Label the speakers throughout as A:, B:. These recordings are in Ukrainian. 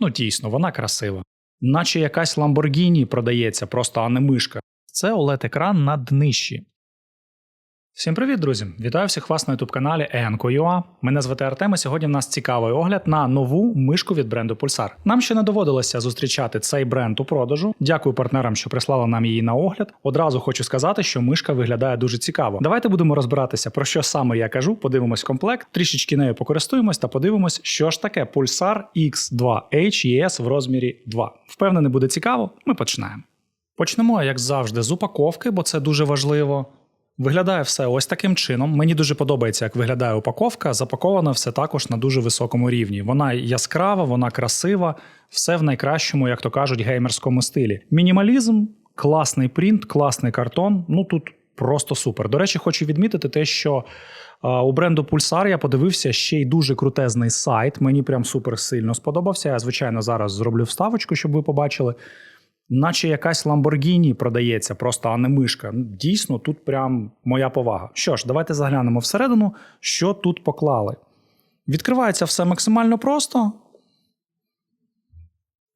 A: Ну, дійсно, вона красива. Наче якась Lamborghini продається, просто а не мишка. Це oled екран на днищі. Всім привіт, друзі! Вітаю всіх вас на youtube каналі Enco.ua. Мене звати Артем, і сьогодні в нас цікавий огляд на нову мишку від бренду Pulsar. Нам ще не доводилося зустрічати цей бренд у продажу. Дякую партнерам, що прислали нам її на огляд. Одразу хочу сказати, що мишка виглядає дуже цікаво. Давайте будемо розбиратися, про що саме я кажу. Подивимось комплект, трішечки нею покористуємось та подивимось, що ж таке Pulsar X2 HES в розмірі 2. Впевнений, буде цікаво. Ми починаємо. Почнемо, як завжди, з упаковки, бо це дуже важливо. Виглядає все ось таким чином. Мені дуже подобається, як виглядає упаковка. Запаковано все також на дуже високому рівні. Вона яскрава, вона красива, все в найкращому, як то кажуть, геймерському стилі. Мінімалізм, класний принт, класний картон. Ну тут просто супер. До речі, хочу відмітити те, що у бренду Pulsar я подивився ще й дуже крутезний сайт. Мені прям супер сильно сподобався. Я, звичайно, зараз зроблю вставочку, щоб ви побачили наче якась Lamborghini продається, просто а не мишка. Ну, Дійсно, тут прям моя повага. Що ж, давайте заглянемо всередину, що тут поклали. Відкривається все максимально просто.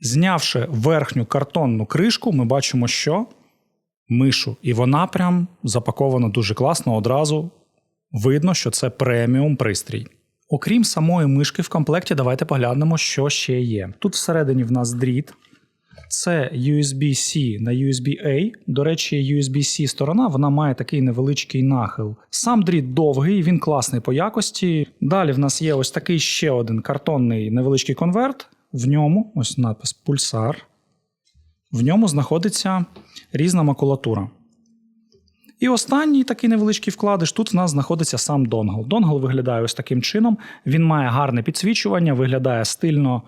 A: Знявши верхню картонну кришку, ми бачимо, що мишу. І вона прям запакована дуже класно. Одразу видно, що це преміум пристрій. Окрім самої мишки в комплекті, давайте поглянемо, що ще є. Тут всередині в нас дріт. Це USB-C на USB-A. До речі, USB-C сторона вона має такий невеличкий нахил. Сам дріт довгий, він класний по якості. Далі в нас є ось такий ще один картонний невеличкий конверт. В ньому ось напис Пульсар. В ньому знаходиться різна макулатура. І останній такий невеличкий вкладиш. Тут в нас знаходиться сам донгл. Донгл виглядає ось таким чином. Він має гарне підсвічування, виглядає стильно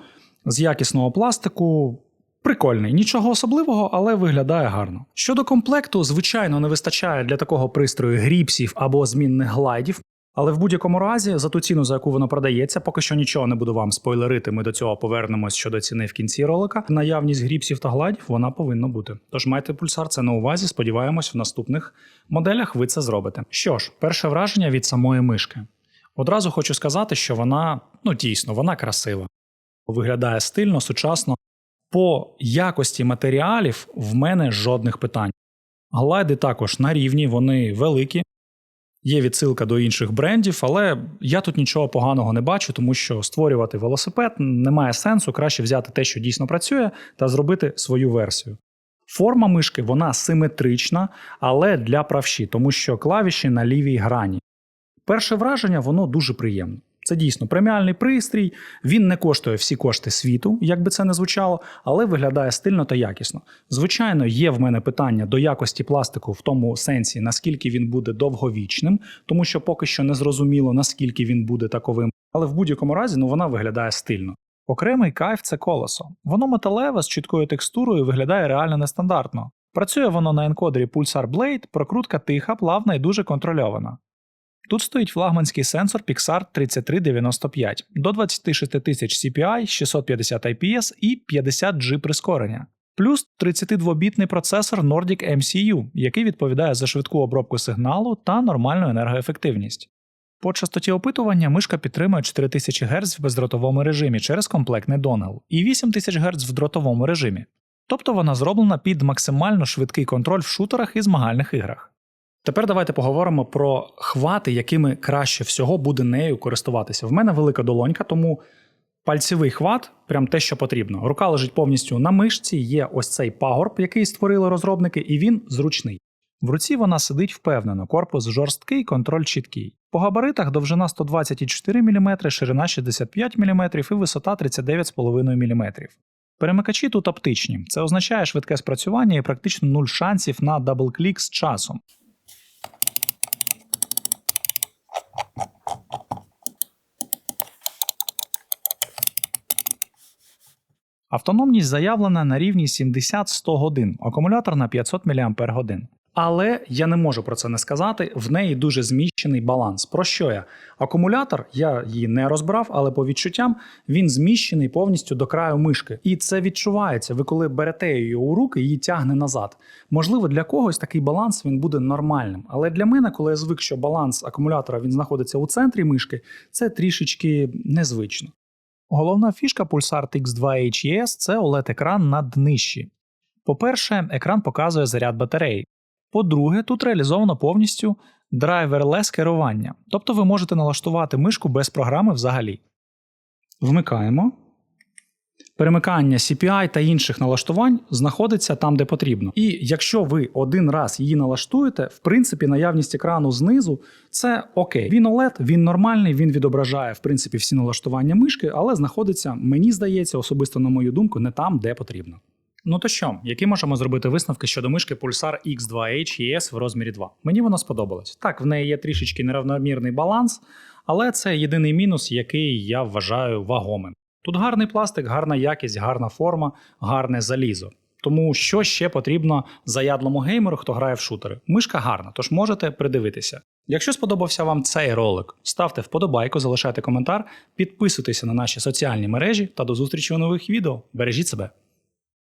A: з якісного пластику. Прикольний, нічого особливого, але виглядає гарно. Щодо комплекту, звичайно, не вистачає для такого пристрою гріпсів або змінних глайдів. Але в будь-якому разі, за ту ціну, за яку воно продається, поки що нічого не буду вам спойлерити. Ми до цього повернемось щодо ціни в кінці ролика. Наявність гріпсів та гладів вона повинна бути. Тож майте пульсар це на увазі. Сподіваємось, в наступних моделях ви це зробите. Що ж, перше враження від самої мишки. Одразу хочу сказати, що вона ну дійсно вона красива, виглядає стильно, сучасно. По якості матеріалів в мене жодних питань. Глайди також на рівні, вони великі. Є відсилка до інших брендів, але я тут нічого поганого не бачу, тому що створювати велосипед немає сенсу, краще взяти те, що дійсно працює, та зробити свою версію. Форма мишки вона симетрична, але для правші, тому що клавіші на лівій грані. Перше враження воно дуже приємне. Це дійсно преміальний пристрій, він не коштує всі кошти світу, як би це не звучало, але виглядає стильно та якісно. Звичайно, є в мене питання до якості пластику в тому сенсі, наскільки він буде довговічним, тому що поки що не зрозуміло, наскільки він буде таковим, але в будь-якому разі ну, вона виглядає стильно. Окремий кайф це колесо. Воно металеве з чіткою текстурою виглядає реально нестандартно. Працює воно на енкодері Pulsar Blade, прокрутка тиха, плавна і дуже контрольована. Тут стоїть флагманський сенсор Pixar 3395 до 26 тисяч CPI, 650 IPS і 50 G прискорення. Плюс 32-бітний процесор Nordic MCU, який відповідає за швидку обробку сигналу та нормальну енергоефективність. По частоті опитування мишка підтримує 4000 Гц в бездротовому режимі через комплектний донгл і 8000 Гц в дротовому режимі. Тобто вона зроблена під максимально швидкий контроль в шутерах і змагальних іграх. Тепер давайте поговоримо про хвати, якими краще всього буде нею користуватися. В мене велика долонька, тому пальцевий хват прям те, що потрібно. Рука лежить повністю на мишці, є ось цей пагорб, який створили розробники, і він зручний. В руці вона сидить впевнено, корпус жорсткий, контроль чіткий. По габаритах довжина 124 мм, ширина 65 мм і висота 39,5 мм. Перемикачі тут оптичні. Це означає швидке спрацювання і практично нуль шансів на даблклік з часом. Автономність заявлена на рівні 70-100 годин, акумулятор на 500 мАч. Але я не можу про це не сказати. В неї дуже зміщений баланс. Про що я? Акумулятор, я її не розбрав, але по відчуттям він зміщений повністю до краю мишки. І це відчувається. Ви коли берете її у руки, її тягне назад. Можливо, для когось такий баланс він буде нормальним. Але для мене, коли я звик, що баланс акумулятора він знаходиться у центрі мишки, це трішечки незвично. Головна фішка Pulsar X2 HES – це OLED-екран на днищі. По-перше, екран показує заряд батареї. По-друге, тут реалізовано повністю драйверлес керування, тобто ви можете налаштувати мишку без програми взагалі. Вмикаємо. Перемикання CPI та інших налаштувань знаходиться там, де потрібно. І якщо ви один раз її налаштуєте, в принципі, наявність екрану знизу це окей. Він OLED, він нормальний, він відображає в принципі всі налаштування мишки, але знаходиться, мені здається, особисто на мою думку, не там, де потрібно. Ну то що, які можемо зробити висновки щодо мишки Pulsar X2H ES в розмірі 2? Мені вона сподобалась. Так, в неї є трішечки неравномірний баланс, але це єдиний мінус, який я вважаю вагомим. Тут гарний пластик, гарна якість, гарна форма, гарне залізо. Тому що ще потрібно заядлому геймеру, хто грає в шутери? Мишка гарна, тож можете придивитися. Якщо сподобався вам цей ролик, ставте вподобайку, залишайте коментар, підписуйтеся на наші соціальні мережі та до зустрічі у нових відео. Бережіть себе!